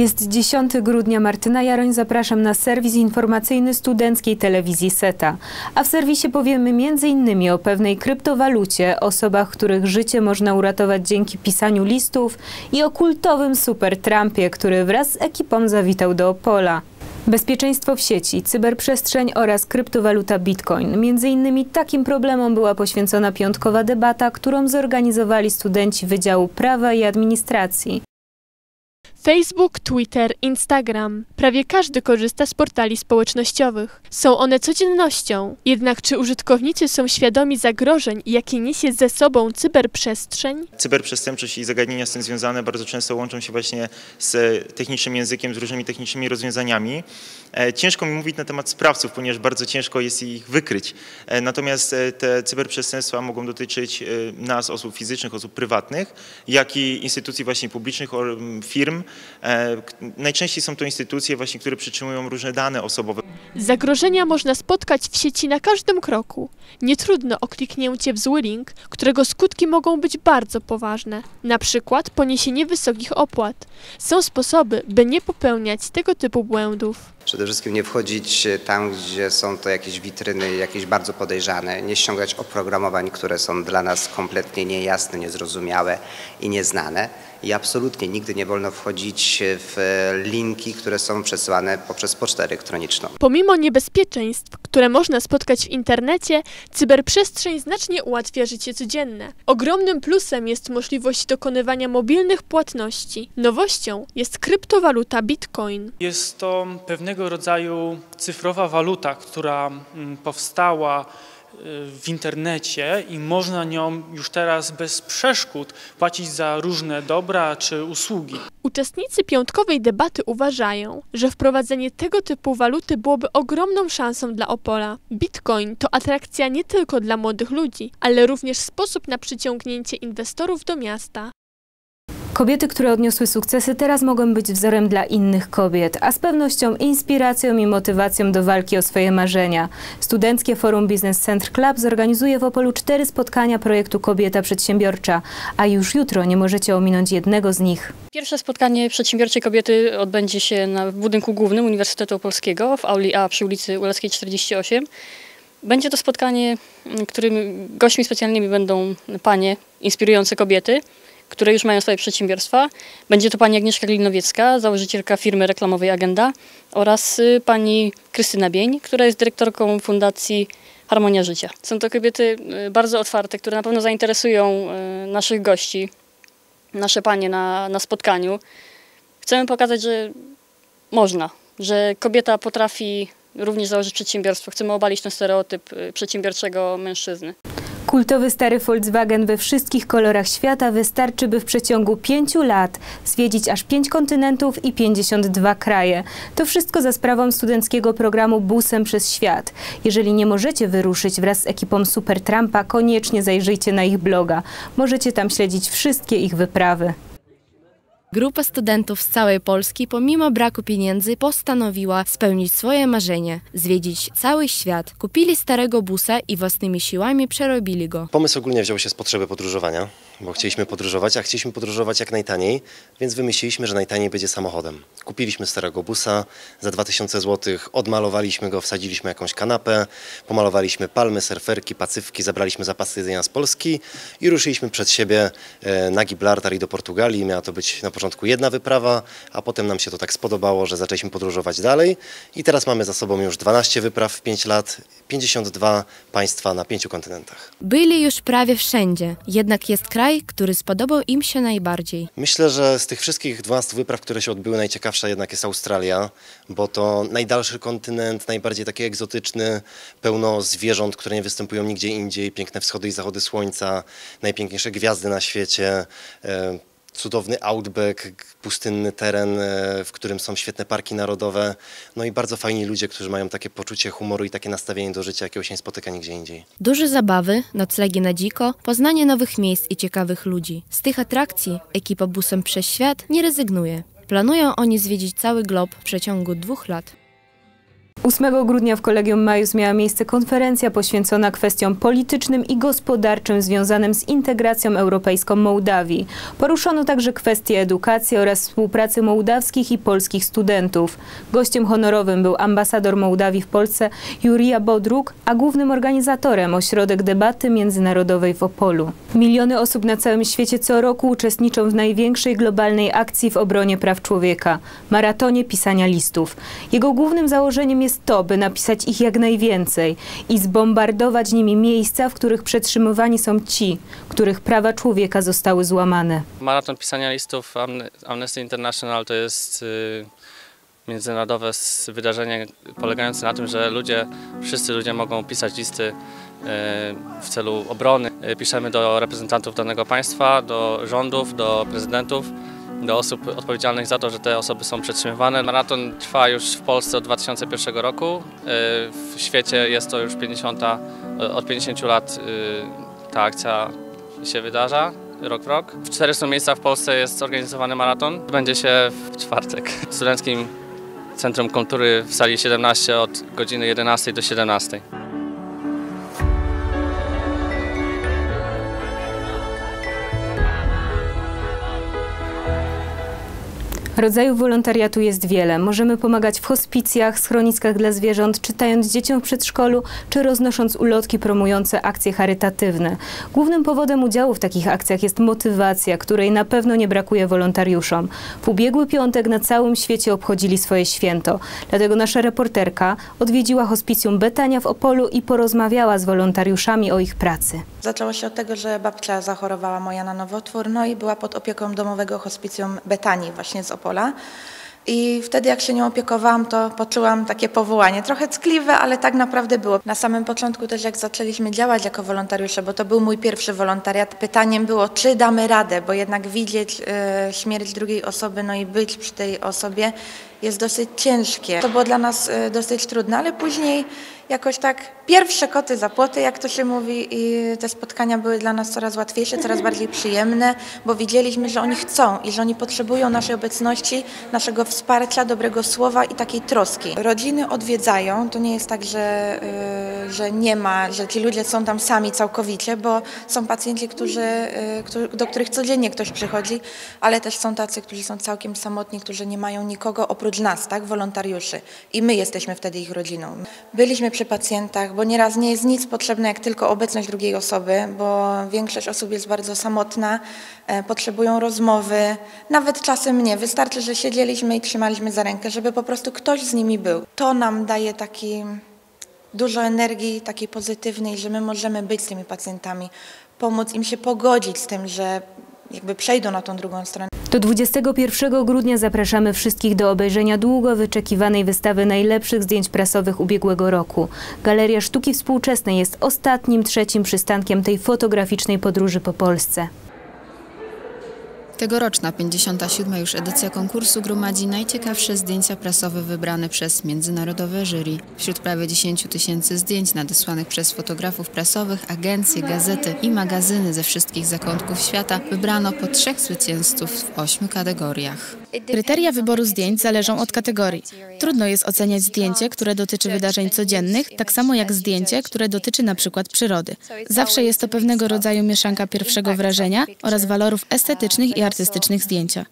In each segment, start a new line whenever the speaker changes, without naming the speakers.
Jest 10 grudnia. Martyna Jaroń. Zapraszam na serwis informacyjny studenckiej telewizji SETA. A w serwisie powiemy m.in. o pewnej kryptowalucie, osobach, których życie można uratować dzięki pisaniu listów i o kultowym Super Trumpie, który wraz z ekipą zawitał do Opola. Bezpieczeństwo w sieci, cyberprzestrzeń oraz kryptowaluta Bitcoin. Między innymi takim problemom była poświęcona piątkowa debata, którą zorganizowali studenci Wydziału Prawa i Administracji.
Facebook, Twitter, Instagram. Prawie każdy korzysta z portali społecznościowych. Są one codziennością. Jednak czy użytkownicy są świadomi zagrożeń, jakie niesie ze sobą cyberprzestrzeń?
Cyberprzestępczość i zagadnienia z tym związane bardzo często łączą się właśnie z technicznym językiem, z różnymi technicznymi rozwiązaniami. E, ciężko mi mówić na temat sprawców, ponieważ bardzo ciężko jest ich wykryć. E, natomiast e, te cyberprzestępstwa mogą dotyczyć nas, osób fizycznych, osób prywatnych, jak i instytucji właśnie publicznych, firm. Najczęściej są to instytucje właśnie, które przytrzymują różne dane osobowe.
Zagrożenia można spotkać w sieci na każdym kroku. Nie trudno o kliknięcie w zły link, którego skutki mogą być bardzo poważne. Na przykład poniesienie wysokich opłat. Są sposoby, by nie popełniać tego typu błędów.
Przede wszystkim nie wchodzić tam, gdzie są to jakieś witryny, jakieś bardzo podejrzane, nie ściągać oprogramowań, które są dla nas kompletnie niejasne, niezrozumiałe i nieznane. I absolutnie nigdy nie wolno wchodzić w linki, które są przesyłane poprzez pocztę elektroniczną.
Pomimo niebezpieczeństw, które można spotkać w internecie, cyberprzestrzeń znacznie ułatwia życie codzienne. Ogromnym plusem jest możliwość dokonywania mobilnych płatności. Nowością jest kryptowaluta Bitcoin.
Jest to pewnego rodzaju cyfrowa waluta, która mm, powstała w internecie i można nią już teraz bez przeszkód płacić za różne dobra czy usługi.
Uczestnicy piątkowej debaty uważają, że wprowadzenie tego typu waluty byłoby ogromną szansą dla Opola. Bitcoin to atrakcja nie tylko dla młodych ludzi, ale również sposób na przyciągnięcie inwestorów do miasta.
Kobiety, które odniosły sukcesy, teraz mogą być wzorem dla innych kobiet, a z pewnością inspiracją i motywacją do walki o swoje marzenia. Studenckie Forum Business Center Club zorganizuje w Opolu cztery spotkania projektu Kobieta Przedsiębiorcza, a już jutro nie możecie ominąć jednego z nich.
Pierwsze spotkanie przedsiębiorczej kobiety odbędzie się na budynku głównym Uniwersytetu Opolskiego w auli A przy ulicy Uleckiej 48. Będzie to spotkanie, którym gośćmi specjalnymi będą panie inspirujące kobiety które już mają swoje przedsiębiorstwa. Będzie to pani Agnieszka Glinowiecka, założycielka firmy reklamowej Agenda oraz y, pani Krystyna Bień, która jest dyrektorką Fundacji Harmonia Życia. Są to kobiety y, bardzo otwarte, które na pewno zainteresują y, naszych gości, nasze panie na, na spotkaniu. Chcemy pokazać, że można, że kobieta potrafi również założyć przedsiębiorstwo. Chcemy obalić ten stereotyp przedsiębiorczego mężczyzny.
Kultowy stary Volkswagen we wszystkich kolorach świata wystarczy, by w przeciągu pięciu lat zwiedzić aż pięć kontynentów i 52 kraje. To wszystko za sprawą studenckiego programu Busem przez Świat. Jeżeli nie możecie wyruszyć wraz z ekipą Super Trumpa, koniecznie zajrzyjcie na ich bloga. Możecie tam śledzić wszystkie ich wyprawy.
Grupa studentów z całej Polski, pomimo braku pieniędzy, postanowiła spełnić swoje marzenie zwiedzić cały świat. Kupili starego busa i własnymi siłami przerobili go.
Pomysł ogólnie wziął się z potrzeby podróżowania, bo chcieliśmy podróżować, a chcieliśmy podróżować jak najtaniej, więc wymyśliliśmy, że najtaniej będzie samochodem. Kupiliśmy starego busa za 2000 zł, odmalowaliśmy go, wsadziliśmy jakąś kanapę, pomalowaliśmy palmy, surferki, pacyfki, zabraliśmy zapasy jedzenia z Polski i ruszyliśmy przed siebie e, na Gibraltar i do Portugalii. Miała to być na początku jedna wyprawa, a potem nam się to tak spodobało, że zaczęliśmy podróżować dalej i teraz mamy za sobą już 12 wypraw w 5 lat, 52 państwa na pięciu kontynentach.
Byli już prawie wszędzie, jednak jest kraj, który spodobał im się najbardziej.
Myślę, że z tych wszystkich 12 wypraw, które się odbyły, najciekawsza jednak jest Australia, bo to najdalszy kontynent, najbardziej taki egzotyczny, pełno zwierząt, które nie występują nigdzie indziej, piękne wschody i zachody słońca, najpiękniejsze gwiazdy na świecie, e, cudowny outback, pustynny teren, e, w którym są świetne parki narodowe, no i bardzo fajni ludzie, którzy mają takie poczucie humoru i takie nastawienie do życia, jakiego się nie spotyka nigdzie indziej.
Duże zabawy, noclegi na dziko, poznanie nowych miejsc i ciekawych ludzi. Z tych atrakcji ekipa busem przez świat nie rezygnuje. Planują oni zwiedzić cały glob w przeciągu dwóch lat.
8 grudnia w Kolegium Majus miała miejsce konferencja poświęcona kwestiom politycznym i gospodarczym związanym z integracją europejską Mołdawii. Poruszono także kwestie edukacji oraz współpracy mołdawskich i polskich studentów. Gościem honorowym był ambasador Mołdawii w Polsce Jurija Bodruk, a głównym organizatorem ośrodek debaty międzynarodowej w Opolu. Miliony osób na całym świecie co roku uczestniczą w największej globalnej akcji w obronie praw człowieka maratonie pisania listów. Jego głównym założeniem jest to, by napisać ich jak najwięcej i zbombardować nimi miejsca, w których przetrzymywani są ci, których prawa człowieka zostały złamane.
Maraton pisania listów Amnesty International to jest y, międzynarodowe wydarzenie polegające na tym, że ludzie, wszyscy ludzie mogą pisać listy y, w celu obrony. Y, piszemy do reprezentantów danego państwa, do rządów, do prezydentów do osób odpowiedzialnych za to, że te osoby są przetrzymywane. Maraton trwa już w Polsce od 2001 roku. Y, w świecie jest to już 50, y, od 50 lat y, ta akcja się wydarza rok w rok. W 400 miejscach w Polsce jest zorganizowany maraton. Będzie się w czwartek w Studenckim Centrum Kultury w sali 17 od godziny 11 do 17.
Rodzajów wolontariatu jest wiele. Możemy pomagać w hospicjach, schroniskach dla zwierząt, czytając dzieciom w przedszkolu, czy roznosząc ulotki promujące akcje charytatywne. Głównym powodem udziału w takich akcjach jest motywacja, której na pewno nie brakuje wolontariuszom. W ubiegły piątek na całym świecie obchodzili swoje święto. Dlatego nasza reporterka odwiedziła hospicjum Betania w Opolu i porozmawiała z wolontariuszami o ich pracy.
Zaczęło się od tego, że babcia zachorowała moja na nowotwór, no i była pod opieką domowego hospicjum Betanii właśnie z Opola. I wtedy jak się nią opiekowałam, to poczułam takie powołanie. Trochę ckliwe, ale tak naprawdę było. Na samym początku też jak zaczęliśmy działać jako wolontariusze, bo to był mój pierwszy wolontariat, pytaniem było, czy damy radę, bo jednak widzieć y, śmierć drugiej osoby, no i być przy tej osobie jest dosyć ciężkie. To było dla nas y, dosyć trudne, ale później jakoś tak pierwsze koty za płoty, jak to się mówi i te spotkania były dla nas coraz łatwiejsze, coraz bardziej przyjemne, bo widzieliśmy, że oni chcą i że oni potrzebują naszej obecności, naszego wsparcia, dobrego słowa i takiej troski. Rodziny odwiedzają, to nie jest tak, że, yy, że nie ma, że ci ludzie są tam sami całkowicie, bo są pacjenci, którzy, yy, do których codziennie ktoś przychodzi, ale też są tacy, którzy są całkiem samotni, którzy nie mają nikogo oprócz nas, tak, wolontariuszy i my jesteśmy wtedy ich rodziną. Byliśmy przy pacjentach, bo nieraz nie jest nic potrzebne jak tylko obecność drugiej osoby, bo większość osób jest bardzo samotna, e, potrzebują rozmowy, nawet czasem nie. Wystarczy, że siedzieliśmy i trzymaliśmy za rękę, żeby po prostu ktoś z nimi był. To nam daje taki dużo energii takiej pozytywnej, że my możemy być z tymi pacjentami, pomóc im się pogodzić z tym, że jakby przejdą na tą drugą stronę.
Do 21 grudnia zapraszamy wszystkich do obejrzenia długo wyczekiwanej wystawy najlepszych zdjęć prasowych ubiegłego roku. Galeria Sztuki Współczesnej jest ostatnim, trzecim przystankiem tej fotograficznej podróży po Polsce.
Tegoroczna 57. już edycja konkursu gromadzi najciekawsze zdjęcia prasowe wybrane przez międzynarodowe jury. Wśród prawie 10 tysięcy zdjęć nadesłanych przez fotografów prasowych, agencje, gazety i magazyny ze wszystkich zakątków świata wybrano po trzech zwycięzców w ośmiu kategoriach.
Kryteria wyboru zdjęć zależą od kategorii. Trudno jest oceniać zdjęcie, które dotyczy wydarzeń codziennych, tak samo jak zdjęcie, które dotyczy na przykład przyrody. Zawsze jest to pewnego rodzaju mieszanka pierwszego wrażenia oraz walorów estetycznych i artystycznych zdjęcia.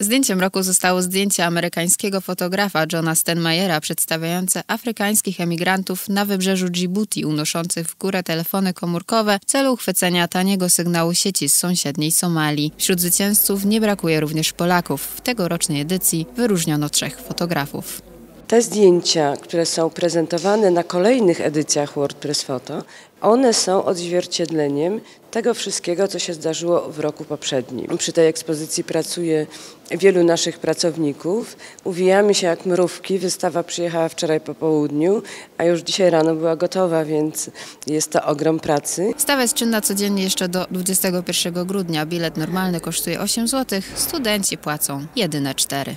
Zdjęciem roku zostało zdjęcie amerykańskiego fotografa Johna Stenmayera przedstawiające afrykańskich emigrantów na wybrzeżu Djibouti unoszących w górę telefony komórkowe w celu uchwycenia taniego sygnału sieci z sąsiedniej Somalii. Wśród zwycięzców nie brakuje również Polaków. W tegorocznej edycji wyróżniono trzech fotografów.
Te zdjęcia, które są prezentowane na kolejnych edycjach WordPress Photo, one są odzwierciedleniem tego wszystkiego, co się zdarzyło w roku poprzednim. Przy tej ekspozycji pracuje wielu naszych pracowników. Uwijamy się jak mrówki. Wystawa przyjechała wczoraj po południu, a już dzisiaj rano była gotowa, więc jest to ogrom pracy.
Stawa jest czynna codziennie jeszcze do 21 grudnia. Bilet normalny kosztuje 8 zł, studenci płacą jedyne 4.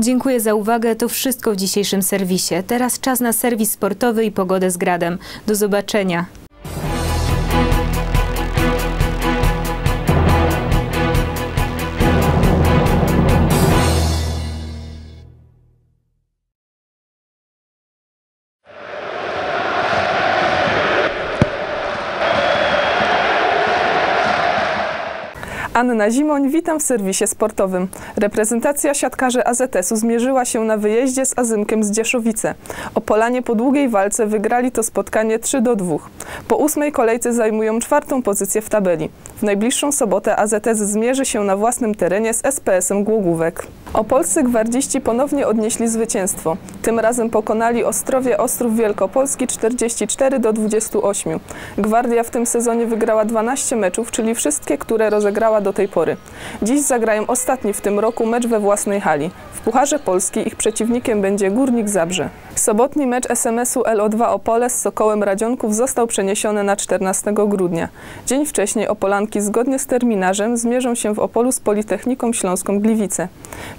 Dziękuję za uwagę. To wszystko w dzisiejszym serwisie. Teraz czas na serwis sportowy i pogodę z gradem. Do zobaczenia.
Anna Zimoń, witam w serwisie sportowym. Reprezentacja siatkarzy AZS-u zmierzyła się na wyjeździe z Azymkiem z Dzieszowice. Opolanie po długiej walce wygrali to spotkanie 3 do 2. Po ósmej kolejce zajmują czwartą pozycję w tabeli. W najbliższą sobotę AZS zmierzy się na własnym terenie z SPS-em Głogówek. Opolscy gwardziści ponownie odnieśli zwycięstwo. Tym razem pokonali Ostrowie Ostrów Wielkopolski 44 do 28. Gwardia w tym sezonie wygrała 12 meczów, czyli wszystkie, które rozegrała do tej pory. Dziś zagrają ostatni w tym roku mecz we własnej hali. W Pucharze Polski ich przeciwnikiem będzie Górnik Zabrze. Sobotni mecz SMS-u LO2 Opole z Sokołem Radzionków został przeniesiony na 14 grudnia. Dzień wcześniej Opolanki zgodnie z terminarzem zmierzą się w Opolu z Politechniką Śląską Gliwice.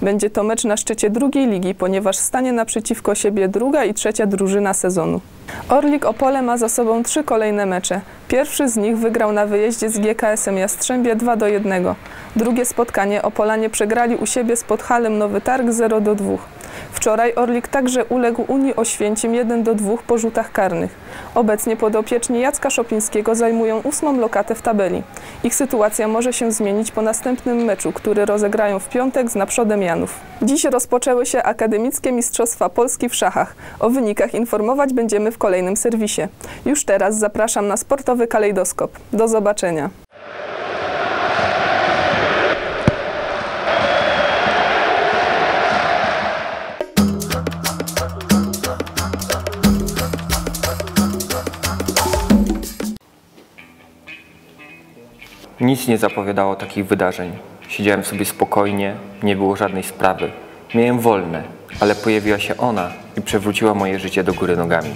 Będzie to mecz na szczycie drugiej ligi, ponieważ stanie naprzeciwko siebie druga i trzecia drużyna sezonu. Orlik Opole ma za sobą trzy kolejne mecze. Pierwszy z nich wygrał na wyjeździe z GKS-em Jastrzębie 2 do 1. Drugie spotkanie Opolanie przegrali u siebie z Podhalem Nowy Targ 0 do 2. Wczoraj Orlik także uległ Unii Oświęcim 1 do 2 po rzutach karnych. Obecnie podopieczni Jacka Szopińskiego zajmują ósmą lokatę w tabeli. Ich sytuacja może się zmienić po następnym meczu, który rozegrają w piątek z Naprzodem Janów. Dziś rozpoczęły się Akademickie Mistrzostwa Polski w szachach. O wynikach informować będziemy w kolejnym serwisie. Już teraz zapraszam na sportowy kalejdoskop. Do zobaczenia.
Nic nie zapowiadało takich wydarzeń. Siedziałem sobie spokojnie, nie było żadnej sprawy. Miałem wolne, ale pojawiła się ona i przewróciła moje życie do góry nogami.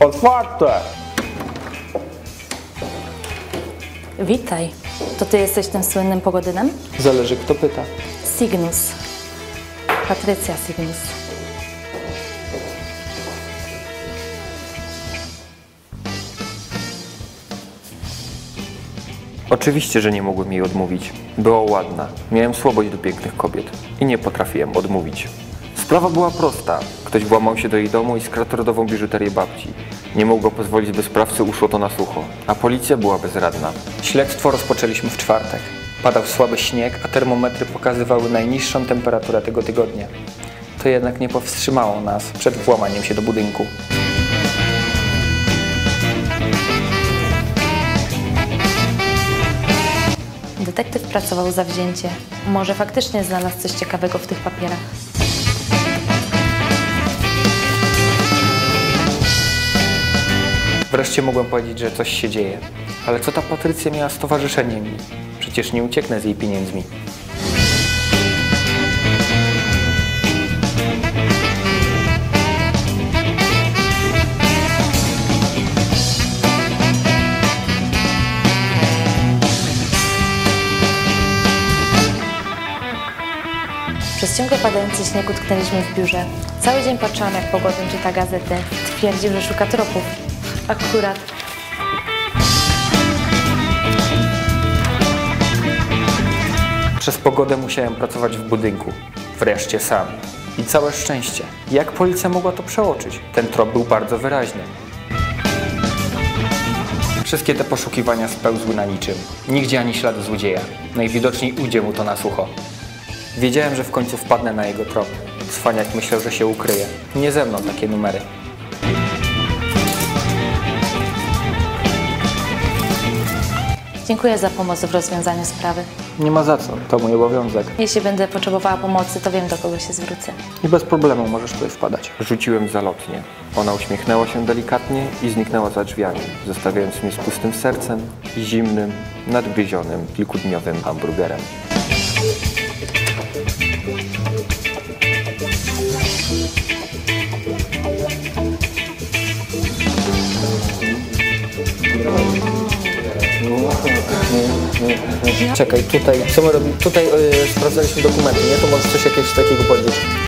Otwarte!
Witaj. To ty jesteś tym słynnym pogodynem?
Zależy kto pyta.
Cygnus. Patrycja Cygnus.
Oczywiście, że nie mogłem jej odmówić. Była ładna, miałem słabość do pięknych kobiet i nie potrafiłem odmówić. Sprawa była prosta. Ktoś włamał się do jej domu i skradł biżuterię babci. Nie mogło pozwolić, by sprawcy uszło to na sucho, a policja była bezradna.
Śledztwo rozpoczęliśmy w czwartek. Padał słaby śnieg, a termometry pokazywały najniższą temperaturę tego tygodnia. To jednak nie powstrzymało nas przed włamaniem się do budynku.
Detektyw pracował zawzięcie. Może faktycznie znalazł coś ciekawego w tych papierach.
Wreszcie mogłem powiedzieć, że coś się dzieje. Ale co ta Patrycja miała z towarzyszeniem? Przecież nie ucieknę z jej pieniędzmi.
Przez ciągle padający śnieg utknęliśmy w biurze. Cały dzień patrzyłam, jak Pogodyn czyta gazety. Twierdził, że szuka tropów. Akurat.
Przez pogodę musiałem pracować w budynku. Wreszcie sam. I całe szczęście. Jak policja mogła to przeoczyć? Ten trop był bardzo wyraźny. Wszystkie te poszukiwania spełzły na niczym. Nigdzie ani śladu złodzieja. Najwidoczniej ujdzie mu to na sucho. Wiedziałem, że w końcu wpadnę na jego trop. Cwaniak myślał, że się ukryje. Nie ze mną takie numery.
Dziękuję za pomoc w rozwiązaniu sprawy.
Nie ma za co, to mój obowiązek.
Jeśli będę potrzebowała pomocy, to wiem, do kogo się zwrócę.
I bez problemu możesz tutaj wpadać.
Rzuciłem zalotnie. Ona uśmiechnęła się delikatnie i zniknęła za drzwiami, zostawiając mnie z pustym sercem i zimnym, nadgryzionym, kilkudniowym hamburgerem.
Czekaj, tutaj, co my robimy? Tutaj yy, sprawdzaliśmy dokumenty, nie? To możesz coś jakiegoś takiego powiedzieć.